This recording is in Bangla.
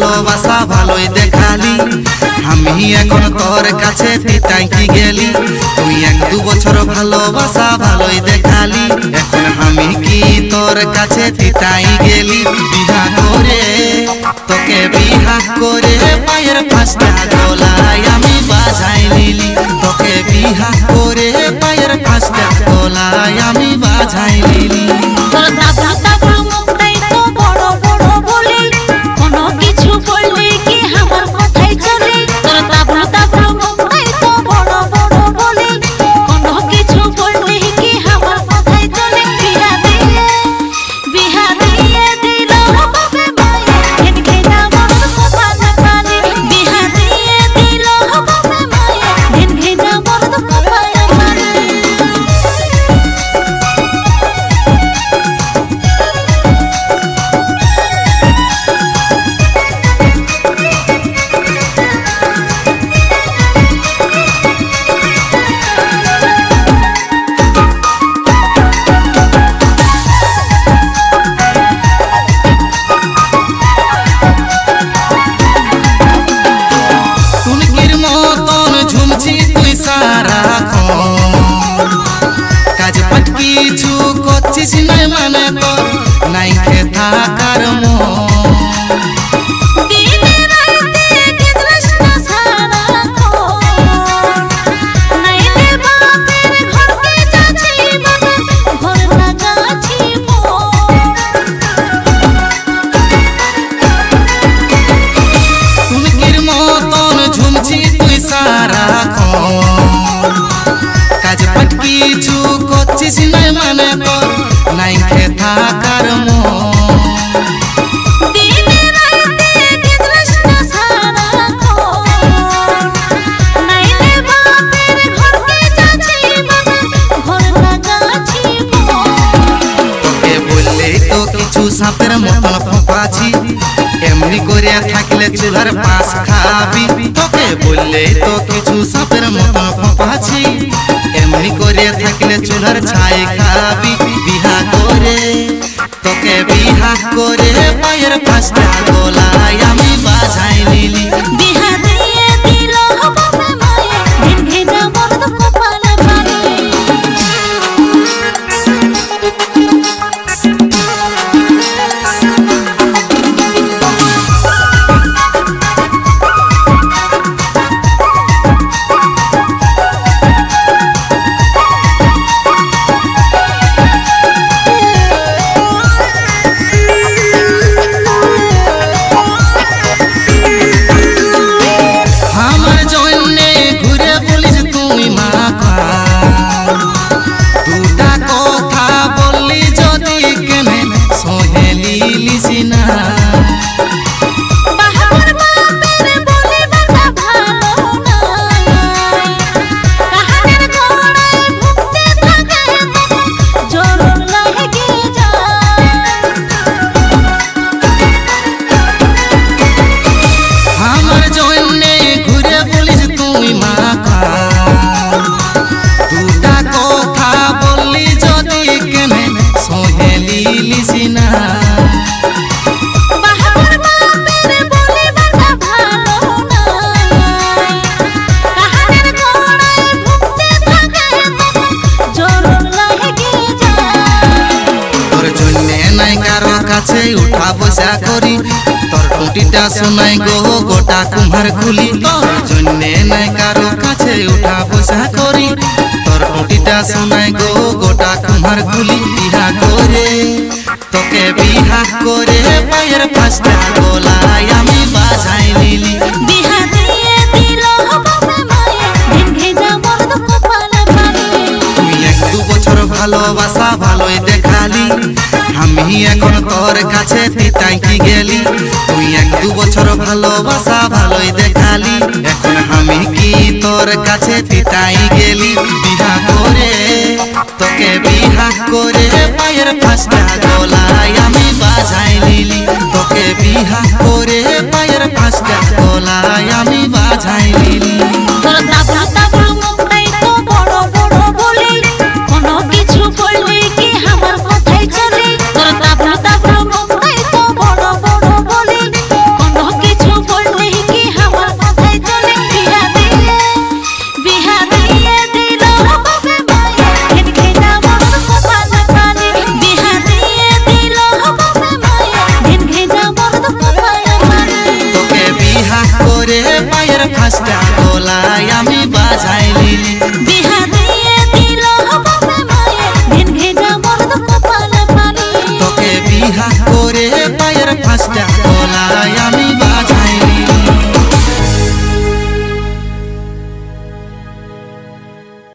ভালোবাসা ভালোই দেখালি। আমি এখন তোর কাছে পিতাই কি গেলি? তুই এক দু বছর ভালোবাসা ভালোই দেখালি। এখন আমি কি তোর কাছে পিতাই গেলি? বিহা করে, তোকে বিহা করে পায়ের ফাঁসটা গলায় আমি কিছু করছিস নাই মানে তোর নাই খে থাকার মন মন। সাপের মতন ফোপাছি এমনি করে থাকলে চুলার পাশ খাবি। তোকে বললে তো কিছু সাপের মতো ফোপাছি এমনি করে থাকলে চুলার ছাই খাবি। বিহা করে, তোকে বিহা করে, পায়ের পাঁচটা গলায় আমি বাজাই নিলি। তুই মা দুটা কথা বললি যদি কেনে সহেলি লিসি না কাছে উঠা বসা করি টুটিটা শোনাই গো গোটা কুমার খুলি। তোর জন্যে নাই কারও কাছে উঠা বসা করি। তোর টুটিটা শোনাই গো গোটা কুমার খুলি। বিহা করে তোকে বিহা করে পায়ের পাঁচটা গলায় আমি বাজাই নিলি। ভালোবাসা ভালোই দেখালি। আমি এখন তোর কাছে পিতাই গেলি? তুই এক দু বছর ভালোবাসা, ভালোই দেখালি। এখন আমি কি তোর কাছে পিতাই গেলি? বিহা করে, তোকে বিহা করে পায়ের পাঁচটা গলায় আমি বাজাই নিলি। তোকে বিহা করে পায়ের পাঁচটা গলায় আমি বাজাই নিলি।